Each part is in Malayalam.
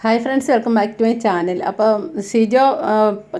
Hi friends welcome back to my channel അപ്പോൾ സിജോ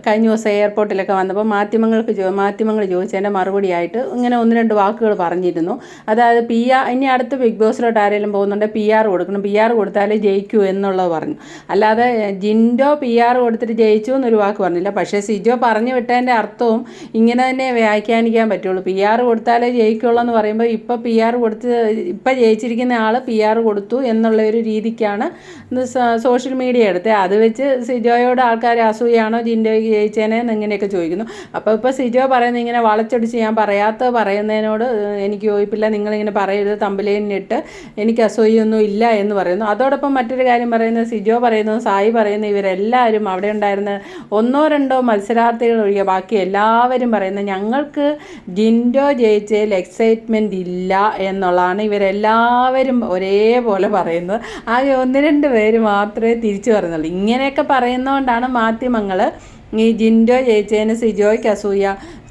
കഴിഞ്ഞ ദിവസം എയർപോർട്ടിലൊക്കെ വന്നപ്പോൾ മാധ്യമങ്ങൾക്ക് ചോ മാധ്യമങ്ങൾ ചോദിച്ചതിന്റെ മറുപടിയായിട്ട് ഇങ്ങനെ ഒന്ന് രണ്ട് വാക്കുകൾ പറഞ്ഞിരുന്നു. അതായത് പി ആർ ഇനി അടുത്ത ബിഗ് ബോസിലോട്ട് ആരെങ്കിലും പോകുന്നുണ്ട് പി ആർ കൊടുക്കണം. പി ആർ കൊടുത്താലേ ജയിക്കൂ എന്നുള്ളത് പറഞ്ഞു. അല്ലാതെ ജിൻഡോ പി ആർ കൊടുത്തിട്ട് ജയിച്ചു എന്നൊരു വാക്ക് പറഞ്ഞില്ല. പക്ഷേ സിജോ പറഞ്ഞു വിട്ടതിന്റെ അർത്ഥവും ഇങ്ങനെ തന്നെ വ്യാഖ്യാനിക്കാൻ പറ്റുള്ളൂ. പി ആർ കൊടുത്താലേ ജയിക്കുള്ളൂ എന്ന് പറയുമ്പോൾ ഇപ്പോൾ പി ആർ കൊടുത്ത് ഇപ്പോൾ ജയിച്ചിരിക്കുന്ന ആൾ പി ആർ കൊടുത്തു എന്നുള്ള ഒരു രീതിക്കാണ് ഇന്ന് സ- സോഷ്യൽ മീഡിയ എടുത്ത്. അത് വെച്ച് സിജോയോട് ആൾക്കാർ അസൂയാണോ ജിൻഡോയ്ക്ക് ജയിച്ചേനെ എന്ന് ഇങ്ങനെയൊക്കെ ചോദിക്കുന്നു. അപ്പോൾ ഇപ്പോൾ സിജോ പറയുന്നത് ഇങ്ങനെ വളച്ചൊടിച്ച് ഞാൻ പറയാത്ത പറയുന്നതിനോട് എനിക്ക് യോജിപ്പില്ല. നിങ്ങളിങ്ങനെ പറയരുത് തമ്പിലേനിട്ട് എനിക്ക് അസൂയൊന്നും ഇല്ല എന്ന് പറയുന്നു. അതോടൊപ്പം മറ്റൊരു കാര്യം പറയുന്നത് സിജോ പറയുന്നു സായി പറയുന്നു ഇവരെല്ലാവരും അവിടെ ഉണ്ടായിരുന്ന ഒന്നോ രണ്ടോ മത്സരാർത്ഥികൾ ഒഴികെ ബാക്കി എല്ലാവരും പറയുന്നത് ഞങ്ങൾക്ക് ജിൻഡോ ജയിച്ചതിൽ എക്സൈറ്റ്മെന്റ് ഇല്ല എന്നുള്ളതാണ് ഇവരെല്ലാവരും ഒരേപോലെ പറയുന്നത്. ആകെ ഒന്ന് രണ്ട് പേര് മാത്രമേ തിരിച്ചു പറയുന്നുള്ളൂ. ഇങ്ങനെയൊക്കെ പറയുന്നതുകൊണ്ടാണ് മാധ്യമങ്ങൾ ഈ ജിൻഡോ ജയിച്ചതിന് സിജോയ്ക്ക് അസൂയ.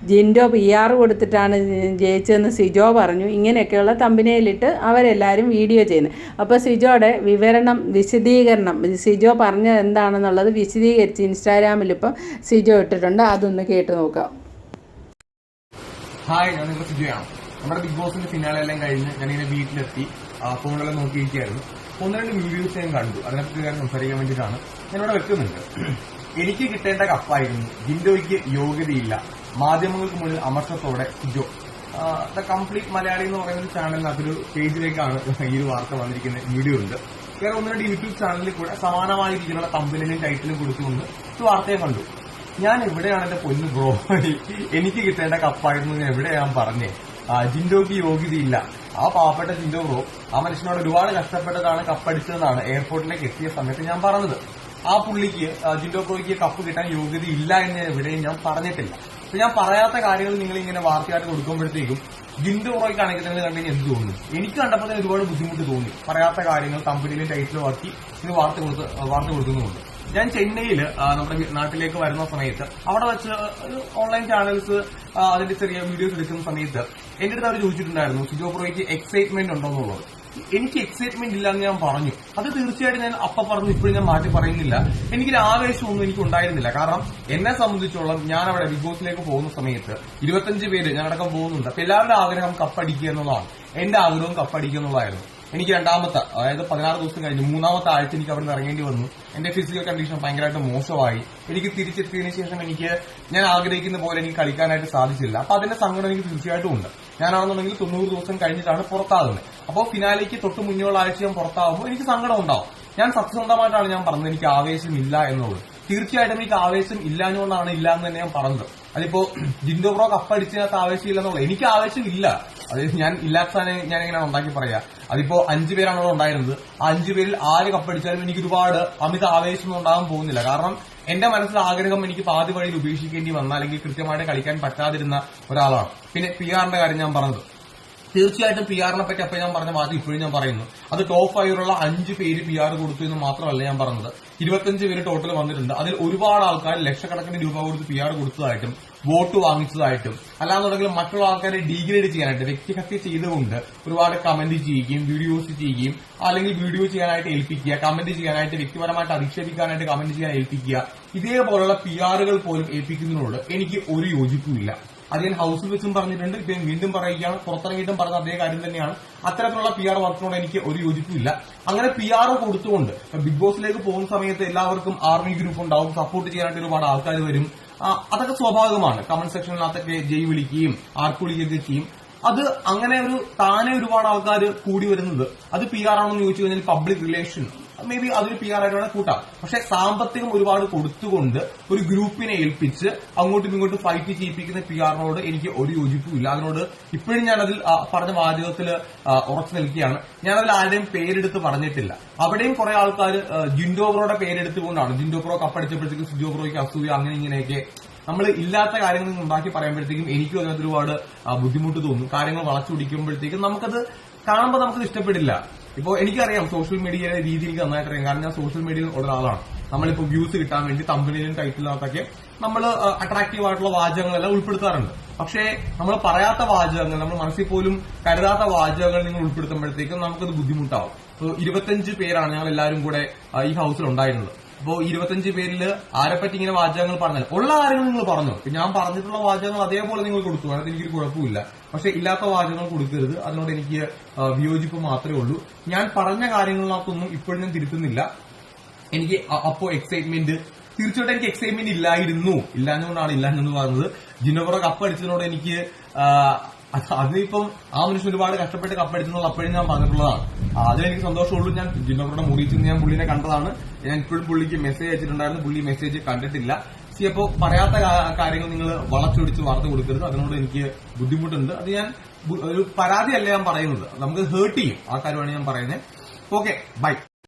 ജിൻഡോ പി ആർ കൊടുത്തിട്ടാണ് ജയിച്ചതെന്ന് സിജോ പറഞ്ഞു. ഇങ്ങനെയൊക്കെയുള്ള തമ്പനയിലിട്ട് അവരെല്ലാവരും വീഡിയോ ചെയ്യുന്നത് അപ്പോൾ സിജോയുടെ വിവരണം വിശദീകരണം സിജോ പറഞ്ഞത് എന്താണെന്നുള്ളത് വിശദീകരിച്ച് ഇൻസ്റ്റാഗ്രാമിൽ ഇപ്പം സിജോ ഇട്ടിട്ടുണ്ട്. അതൊന്ന് കേട്ട് നോക്കാം. ഹായ് ഞാൻ നിങ്ങളുടെ സുജയാണ്. നമ്മുടെ ബിഗ് ബോസിന്റെ ഫിനാലെ എല്ലാം കഴിഞ്ഞ് ഞാനിങ്ങനെ വീട്ടിലെത്തി. ഫോണിലെല്ലാം നോക്കിയിരിക്കുകയായിരുന്നു ഒന്ന് രണ്ട് വീഡിയോസ് ഞാൻ കണ്ടു. അതിനെപ്പറ്റി കാര്യം സംസാരിക്കാൻ വേണ്ടിയിട്ടാണ്. ഞാനിവിടെ വെക്കുന്നുണ്ട്. എനിക്ക് കിട്ടേണ്ട കപ്പായിരുന്നു. ജിൻഡോയ്ക്ക് യോഗ്യതയില്ല. മാധ്യമങ്ങൾക്ക് മുന്നിൽ അമർഷത്തോടെ ജോ. ദ കംപ്ലീറ്റ് മലയാളി എന്ന് പറയുന്ന ചാനലിന് അതൊരു പേജിലേക്കാണ് ഈ ഒരു വാർത്ത വന്നിരിക്കുന്ന വീഡിയോ ഉണ്ട്. വേറെ ഒന്ന് രണ്ട് യൂട്യൂബ് ചാനലിൽ കൂടെ സമാനമായ രീതിയിലുള്ള തമ്പിലിനും ടൈറ്റിലും കൊടുത്തുകൊണ്ട് ഒരു വാർത്തയെ കണ്ടു. ഞാൻ എവിടെയാണ് എന്റെ പൊന്ന് ബ്രോ എനിക്ക് കിട്ടേണ്ട കപ്പായിരുന്നു ഞാൻ എവിടെയാണ് പറഞ്ഞേ? ജിൻഡോക്ക് യോഗ്യതയില്ല. ആ പാവപ്പെട്ട ജിൻഡോക്കോ ആ മനുഷ്യനോട് ഒരുപാട് കഷ്ടപ്പെട്ടതാണ് കപ്പടിച്ചതെന്നാണ് എയർപോർട്ടിലേക്ക് എത്തിയ സമയത്ത് ഞാൻ പറഞ്ഞത്. ആ പുള്ളിക്ക് ജിൻഡോക്കോയ്ക്ക് ജിൻഡോ കപ്പ് കിട്ടാൻ യോഗ്യതയില്ല എന്ന് ഇവിടെ ഞാൻ പറഞ്ഞിട്ടില്ല. ഞാൻ പറയാത്ത കാര്യങ്ങൾ നിങ്ങൾ ഇങ്ങനെ വാർത്തയായിട്ട് കൊടുക്കുമ്പോഴത്തേക്കും ജിൻഡോ റോയ്ക്ക് അണയ്ക്കുന്നതിന് കണ്ടു എന്ത് തോന്നുന്നു? എനിക്ക് കണ്ടപ്പോൾ തന്നെ ഒരുപാട് ബുദ്ധിമുട്ട് തോന്നി. പറയാത്ത കാര്യങ്ങൾ കമ്പനിയിലെ ടൈറ്റിൽ ആക്കി ഇത് വാർത്ത കൊടുത്ത് വാർത്ത കൊടുക്കുന്നുമുണ്ട്. ഞാൻ ചെന്നൈയിൽ നമ്മുടെ നാട്ടിലേക്ക് വരുന്ന സമയത്ത് അവിടെ വെച്ച് ഓൺലൈൻ ചാനൽസ് അതിന്റെ ചെറിയ വീഡിയോസ് എടുക്കുന്ന സമയത്ത് എന്റെ അടുത്ത് അവർ ചോദിച്ചിട്ടുണ്ടായിരുന്നു സിജോ പ്രോയ്ക്ക് എക്സൈറ്റ്മെന്റ് ഉണ്ടോന്നുള്ളത് എനിക്ക് എക്സൈറ്റ്മെന്റ് ഇല്ല എന്ന് ഞാൻ പറഞ്ഞു. അത് തീർച്ചയായിട്ടും ഞാൻ അപ്പ പറഞ്ഞു ഇപ്പോഴും ഞാൻ മാറ്റി പറയുന്നില്ല. എനിക്കൊരു ആവേശമൊന്നും എനിക്ക് ഉണ്ടായിരുന്നില്ല. കാരണം എന്നെ സംബന്ധിച്ചോളം ഞാൻ അവിടെ ബിഗ് ബോസിലേക്ക് പോകുന്ന സമയത്ത് ഇരുപത്തഞ്ച് പേര് ഞാനടക്കം പോകുന്നുണ്ട്. അപ്പൊ എല്ലാവരുടെ ആഗ്രഹം കപ്പടിക്കുക എന്നുള്ളതാണ്. എന്റെ ആഗ്രഹവും കപ്പടിക്കുക എന്നുള്ളതായിരുന്നു. എനിക്ക് രണ്ടാമത്തെ അതായത് പതിനാറ് ദിവസം കഴിഞ്ഞ് മൂന്നാമത്തെ ആഴ്ച എനിക്ക് അവിടെ നിന്ന് ഇറങ്ങേണ്ടി വന്നു. എന്റെ ഫിസിക്കൽ കണ്ടീഷൻ ഭയങ്കരമായിട്ട് മോശമായി. എനിക്ക് തിരിച്ചെത്തിയതിനു ശേഷം എനിക്ക് ഞാൻ ആഗ്രഹിക്കുന്ന പോലെ എനിക്ക് കളിക്കാനായിട്ട് സാധിച്ചില്ല. അപ്പൊ അതിന്റെ സങ്കടം എനിക്ക് തീർച്ചയായിട്ടും ഉണ്ട്. ഞാനാണെന്നുണ്ടെങ്കിൽ തൊണ്ണൂറ് ദിവസം കഴിഞ്ഞിട്ടാണ് പുറത്താകുന്നത്. അപ്പോൾ ഫിനാലേക്ക് തൊട്ട് മുന്നേയുള്ള ആഴ്ച ഞാൻ പുറത്താകുമ്പോൾ എനിക്ക് സങ്കടം ഉണ്ടാവും. ഞാൻ സത്യസന്ധമായിട്ടാണ് ഞാൻ പറഞ്ഞത്. എനിക്ക് ആവേശമില്ല എന്നുള്ളത്. തീർച്ചയായിട്ടും എനിക്ക് ആവേശം ഇല്ലാഞ്ഞുകൊണ്ടാണ് ഇല്ല എന്ന് തന്നെ ഞാൻ പറഞ്ഞത്. അതിപ്പോ ജിൻഡോ ബ്രോ കപ്പടിച്ചതിനകത്ത് ഇല്ല എന്നുള്ളത് എനിക്ക് ആവേശമില്ല അത് ഞാൻ ഇല്ലാത്ത സാധനം ഞാൻ എങ്ങനെ ഉണ്ടാക്കി പറയാ. അതിപ്പോ അഞ്ചു പേരാണ് അവിടെ ഉണ്ടായിരുന്നത്. ആ അഞ്ചു പേരിൽ ആര് കപ്പടിച്ചാലും എനിക്ക് ഒരുപാട് അമിത ആവേശമൊന്നും ഉണ്ടാകാൻ പോകുന്നില്ല. കാരണം എന്റെ മനസ്സിൽ ആഗ്രഹം എനിക്ക് പാതി വഴിയിൽ ഉപേക്ഷിക്കേണ്ടി വന്ന അല്ലെങ്കിൽ കൃത്യമായിട്ട് കളിക്കാൻ പറ്റാതിരുന്ന ഒരാളാണ്. പിന്നെ പി ആറിന്റെ കാര്യം ഞാൻ പറഞ്ഞത്. തീർച്ചയായിട്ടും പി ആറിനെ പറ്റി അപ്പൊ ഞാൻ പറഞ്ഞ വാക്ക് ഇപ്പോഴും ഞാൻ പറയുന്നു. അത് ടോപ്പ് ഫൈവിലുള്ള അഞ്ച് പേര് പി ആർ കൊടുത്തു എന്ന് മാത്രമല്ല ഞാൻ പറഞ്ഞത്. ഇരുപത്തഞ്ച് പേര് ടോട്ടൽ വന്നിട്ടുണ്ട്. അതിൽ ഒരുപാട് ആൾക്കാർ ലക്ഷക്കണക്കിന് രൂപ കൊടുത്ത് പി ആർ കൊടുത്തതായിട്ടും വോട്ട് വാങ്ങിച്ചതായിട്ടും അല്ലാന്നുണ്ടെങ്കിൽ മറ്റുള്ള ആൾക്കാരെ ഡീഗ്രേഡ് ചെയ്യാനായിട്ട് വ്യക്തിഹത്യ ചെയ്തുകൊണ്ട് ഒരുപാട് കമന്റ് ചെയ്യുകയും വീഡിയോസ് ചെയ്യുകയും അല്ലെങ്കിൽ വീഡിയോ ചെയ്യാനായിട്ട് ഏൽപ്പിക്കുക കമന്റ് ചെയ്യാനായിട്ട് വ്യക്തിപരമായിട്ട് അധിക്ഷേപിക്കാനായിട്ട് കമന്റ് ചെയ്യാൻ ഏൽപ്പിക്കുക ഇതേപോലുള്ള പി ആറുകൾ പോലും ഏൽപ്പിക്കുന്നതിനോട് എനിക്ക് ഒരു യോജിപ്പുമില്ല. അത് ഞാൻ ഹൗസിൽ വെച്ചും പറഞ്ഞിട്ടുണ്ട് ഇദ്ദേഹം വീണ്ടും പറയുകയാണ് പുറത്തിറങ്ങിയിട്ടും പറഞ്ഞ അതേ കാര്യം തന്നെയാണ്. അത്തരത്തിലുള്ള പി ആർ വർക്കിനോട് എനിക്ക് ഒരു യോജിപ്പില്ല അങ്ങനെ പി ആർ കൊടുത്തുകൊണ്ട് ബിഗ് ബോസിലേക്ക് പോകുന്ന സമയത്ത് എല്ലാവർക്കും ആർമി ഗ്രൂപ്പ് ഉണ്ടാവും സപ്പോർട്ട് ചെയ്യാനായിട്ട് ഒരുപാട് ആൾക്കാർ വരും. അതൊക്കെ സ്വാഭാവികമാണ്. കമന്റ് സെക്ഷനിനകത്തൊക്കെ ജയ് വിളിക്കുകയും ആർക്ക് വിളിക്കുകയൊക്കെ ചെയ്യും. അത് അങ്ങനെ ഒരു താനെ ഒരുപാട് ആൾക്കാർ കൂടി വരുന്നത്. അത് പി ആർ ആണെന്ന് ചോദിച്ചു കഴിഞ്ഞാൽ പബ്ലിക് റിലേഷൻ മേ ബി അതൊരു പി ആർ ആയിട്ട് വേണം കൂട്ടാം. പക്ഷെ സാമ്പത്തികം ഒരുപാട് കൊടുത്തുകൊണ്ട് ഒരു ഗ്രൂപ്പിനെ ഏൽപ്പിച്ച് അങ്ങോട്ടും ഇങ്ങോട്ടും ഫൈറ്റ് ചെയ്യിപ്പിക്കുന്ന പി ആറിനോട് എനിക്ക് ഒരു യോജിപ്പുമില്ല അതിനോട് ഇപ്പോഴും ഞാൻ അതിൽ പറഞ്ഞ വാചകത്തിൽ ഉറച്ചു നിൽക്കുകയാണ്. ഞാൻ അതിൽ ആരുടെയും പേരെടുത്ത് പറഞ്ഞിട്ടില്ല. അവിടെയും കുറെ ആൾക്കാർ ജിൻഡോ ബ്രോയുടെ പേരെടുത്തുകൊണ്ടാണ് ജിൻഡോ ബ്രോ കപ്പടിച്ചപ്പോഴത്തേക്കും സിജോ ബ്രോയ്ക്ക് അസൂയ അങ്ങനെ ഇങ്ങനെയൊക്കെ നമ്മൾ ഇല്ലാത്ത കാര്യങ്ങൾ ഉണ്ടാക്കി പറയുമ്പോഴത്തേക്കും എനിക്കും അതിനകത്ത് ഒരുപാട് ബുദ്ധിമുട്ട് തോന്നും. കാര്യങ്ങൾ വളച്ചു പിടിക്കുമ്പോഴത്തേക്കും നമുക്കത് കാണുമ്പോൾ നമുക്കത് ഇഷ്ടപ്പെടില്ല. ഇപ്പോ എനിക്കറിയാം സോഷ്യൽ മീഡിയയുടെ രീതി എനിക്ക് നന്നായിട്ട് അറിയാം. കാരണം ഞാൻ സോഷ്യൽ മീഡിയയിൽ ഒരാളാണ്. നമ്മളിപ്പോ വ്യൂസ് കിട്ടാൻ വേണ്ടി തമ്പനിയിലും ടൈറ്റിലിനകത്തൊക്കെ നമ്മൾ അട്രാക്റ്റീവ് ആയിട്ടുള്ള വാചകങ്ങളെല്ലാം ഉൾപ്പെടുത്താറുണ്ട്. പക്ഷേ നമ്മൾ പറയാത്ത വാചകങ്ങൾ നമ്മൾ മനസ്സിൽ പോലും കരുതാത്ത വാചകങ്ങൾ നിങ്ങൾ ഉൾപ്പെടുത്തുമ്പോഴത്തേക്കും നമുക്കത് ബുദ്ധിമുട്ടാവും. ഇരുപത്തഞ്ച് പേരാണ് ഞങ്ങൾ എല്ലാവരും കൂടെ ഈ ഹൗസിൽ ഉണ്ടായിരുന്നത്. അപ്പോ ഇരുപത്തഞ്ച് പേരിൽ ആരെപ്പറ്റി ഇങ്ങനെ വാചകങ്ങൾ പറഞ്ഞാൽ ഉള്ള കാര്യങ്ങൾ നിങ്ങൾ പറഞ്ഞു? ഞാൻ പറഞ്ഞിട്ടുള്ള വാചകങ്ങൾ അതേപോലെ നിങ്ങൾ കൊടുത്തു. അതിനകത്ത് എനിക്കൊരു കുഴപ്പമില്ല. പക്ഷെ ഇല്ലാത്ത വാചകങ്ങൾ കൊടുക്കരുത്. അതിനോട് എനിക്ക് വിയോജിപ്പ് മാത്രമേ ഉള്ളൂ. ഞാൻ പറഞ്ഞ കാര്യങ്ങളിനകത്തൊന്നും ഇപ്പോഴും ഞാൻ തിരുത്തുന്നില്ല. എനിക്ക് അപ്പോ എക്സൈറ്റ്മെന്റ് തീർച്ചയായിട്ടും എനിക്ക് എക്സൈറ്റ്മെന്റ് ഇല്ലായിരുന്നു. ഇല്ലാഞ്ഞുകൊണ്ടാണ് ഇല്ലാഞ്ഞെന്ന് പറഞ്ഞത്. ജിനോവറ കപ്പ് അടിച്ചതിനോട് എനിക്ക് ആ, അത് അതിനിപ്പം ആ മനുഷ്യൻ ഒരുപാട് കഷ്ടപ്പെട്ട് കപ്പടിച്ചെന്നുള്ള അപ്പോഴും ഞാൻ പറഞ്ഞിട്ടുള്ളതാണ്. അതിലെനിക്ക് സന്തോഷമുള്ളൂ. ഞാൻ ജിനോബ്രയുടെ മുറിയിൽ ഞാൻ പുള്ളിനെ കണ്ടതാണ്. ഞാൻ ഇപ്പോഴും പുള്ളിക്ക് മെസ്സേജ് അയച്ചിട്ടുണ്ടായിരുന്നു. പുള്ളി മെസ്സേജ് കണ്ടിട്ടില്ല. സി അപ്പോ പറയാത്ത കാര്യങ്ങൾ നിങ്ങൾ വളച്ചൊടിച്ച് വാർത്ത കൊടുക്കരുത്. അതിനോട് എനിക്ക് ബുദ്ധിമുട്ടുണ്ട്. അത് ഞാൻ ഒരു പരാതിയല്ല ഞാൻ പറയുന്നത്. നമുക്ക് ഹേർട്ട് ചെയ്യും. ആ കാര്യമാണ് ഞാൻ പറയുന്നത്. Okay bye